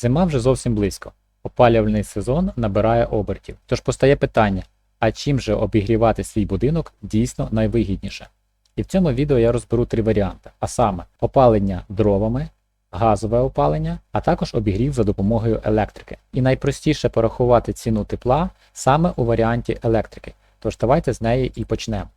Зима вже зовсім близько. Опалювальний сезон набирає обертів. Тож постає питання: а чим же обігрівати свій будинок дійсно найвигідніше? І в цьому відео я розберу три варіанти: а саме опалення дровами, газове опалення, а також обігрів за допомогою електрики. І найпростіше порахувати ціну тепла саме у варіанті електрики. Тож давайте з неї і почнемо.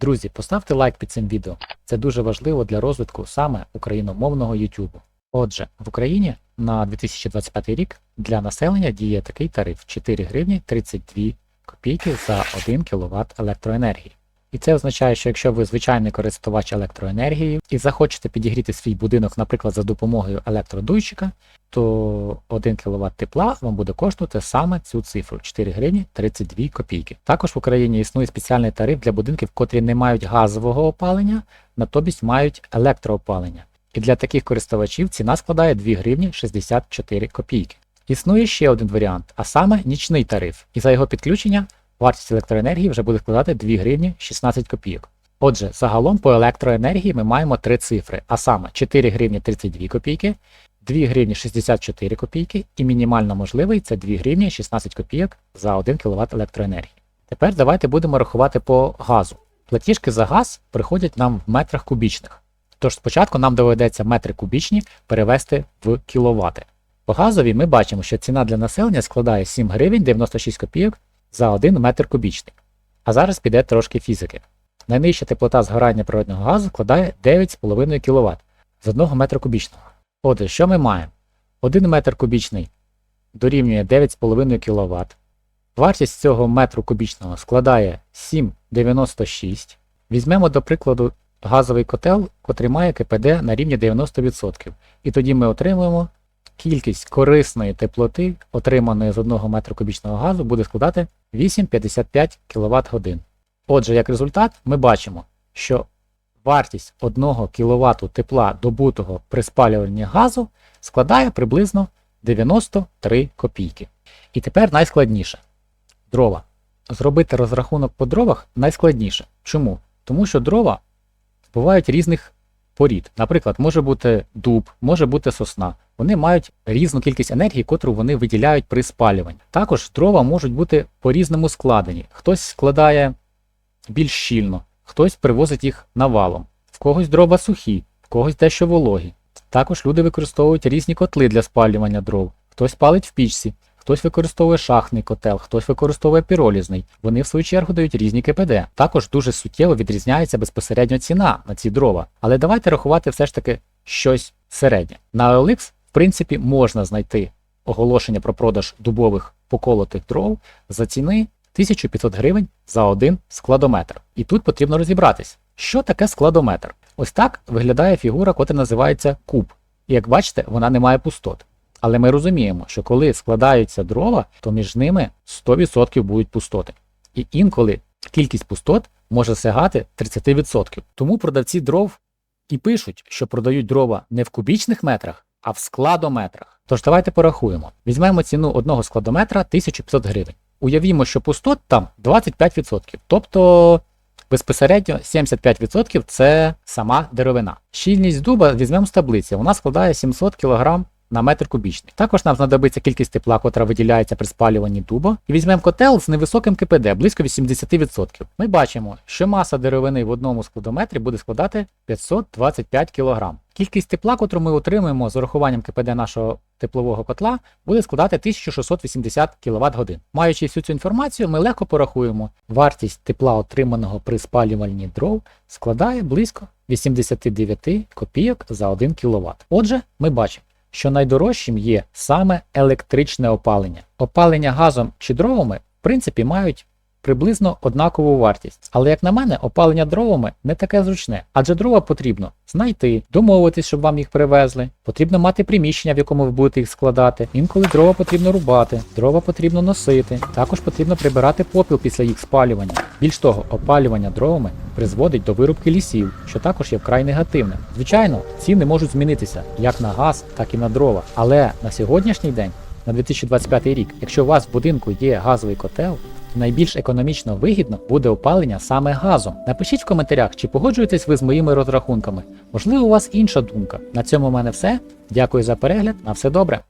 Друзі, поставте лайк під цим відео. Це дуже важливо для розвитку саме україномовного YouTube. Отже, в Україні на 2025 рік для населення діє такий тариф 4 гривні 32 копійки за 1 кВт електроенергії. І це означає, що якщо ви звичайний користувач електроенергії і захочете підігріти свій будинок, наприклад, за допомогою електродуйчика, то 1 кВт тепла вам буде коштувати саме цю цифру 4 гривні 32 копійки. Також в Україні існує спеціальний тариф для будинків, котрі не мають газового опалення, натомість мають електроопалення. І для таких користувачів ціна складає 2 гривні 64 копійки. Існує ще один варіант, а саме нічний тариф, і за його підключення вартість електроенергії вже буде складати 2 гривні 16 копійок. Отже, загалом по електроенергії ми маємо три цифри, а саме 4 гривні 32 копійки, 2 гривні 64 копійки і мінімально можливий це 2 гривні 16 копійок за 1 кВт електроенергії. Тепер давайте будемо рахувати по газу. Платіжки за газ приходять нам в метрах кубічних. Тож спочатку нам доведеться метри кубічні перевести в кіловати. По газові ми бачимо, що ціна для населення складає 7 гривень 96 копійок за 1 метр кубічний. А зараз піде трошки фізики. Найнижча теплота згорання природного газу складає 9,5 кВт з 1 метра кубічного. Отже, що ми маємо? 1 метр кубічний дорівнює 9,5 кВт. Вартість цього метру кубічного складає 7,96. Візьмемо, до прикладу, газовий котел, котрий має КПД на рівні 90%. І тоді ми отримуємо кількість корисної теплоти, отриманої з 1 метра кубічного газу, буде складати 8,55 кВт годин. Отже, як результат, ми бачимо, що вартість 1 кВт тепла добутого при спалюванні газу складає приблизно 93 копійки. І тепер найскладніше дрова. Зробити розрахунок по дровах найскладніше. Чому? Тому що дрова бувають різних порід. Наприклад, може бути дуб, може бути сосна. Вони мають різну кількість енергії, котру вони виділяють при спалюванні. Також дрова можуть бути по-різному складені. Хтось складає більш щільно, хтось привозить їх навалом. В когось дрова сухі, в когось дещо вологі. Також люди використовують різні котли для спалювання дров. Хтось палить в пічці, хтось використовує шахтний котел, хтось використовує піролізний. Вони в свою чергу дають різні КПД. Також дуже суттєво відрізняється безпосередньо ціна на ці дрова. Але давайте рахувати все ж таки щось середнє. На OLX, в принципі, можна знайти оголошення про продаж дубових поколотих дров за ціни 1500 гривень за один складометр. І тут потрібно розібратись, що таке складометр. Ось так виглядає фігура, котра називається куб. І як бачите, вона не має пустот. Але ми розуміємо, що коли складаються дрова, то між ними 100% будуть пустоти. І інколи кількість пустот може сягати 30%. Тому продавці дров і пишуть, що продають дрова не в кубічних метрах, а в складометрах. Тож давайте порахуємо. Візьмемо ціну одного складометра 1500 гривень. Уявімо, що пустот там 25%. Тобто безпосередньо 75% це сама деревина. Щільність дуба візьмемо з таблиці, вона складає 700 кг на метр кубічний. Також нам знадобиться кількість тепла, котра виділяється при спалюванні дуба. І візьмемо котел з невисоким КПД, близько 80%. Ми бачимо, що маса деревини в одному складометрі буде складати 525 кг. Кількість тепла, котру ми отримуємо з урахуванням КПД нашого теплового котла, буде складати 1680 кВт годин. Маючи всю цю інформацію, ми легко порахуємо. Вартість тепла, отриманого при спалюванні дров, складає близько 89 копійок за 1 кВт. Отже, ми бачимо що найдорожчим є саме електричне опалення. Опалення газом чи дровами, в принципі, мають приблизно однакову вартість. Але, як на мене, опалення дровами не таке зручне, адже дрова потрібно знайти, домовитись, щоб вам їх привезли. Потрібно мати приміщення, в якому ви будете їх складати. Інколи дрова потрібно рубати, дрова потрібно носити. Також потрібно прибирати попіл після їх спалювання. Більш того, опалювання дровами призводить до вирубки лісів, що також є вкрай негативним. Звичайно, ціни можуть змінитися як на газ, так і на дрова. Але на сьогоднішній день, на 2025 рік, якщо у вас в будинку є газовий котел, найбільш економічно вигідно буде опалення саме газом. Напишіть в коментарях, чи погоджуєтесь ви з моїми розрахунками. Можливо, у вас інша думка. На цьому в мене все. Дякую за перегляд. На все добре.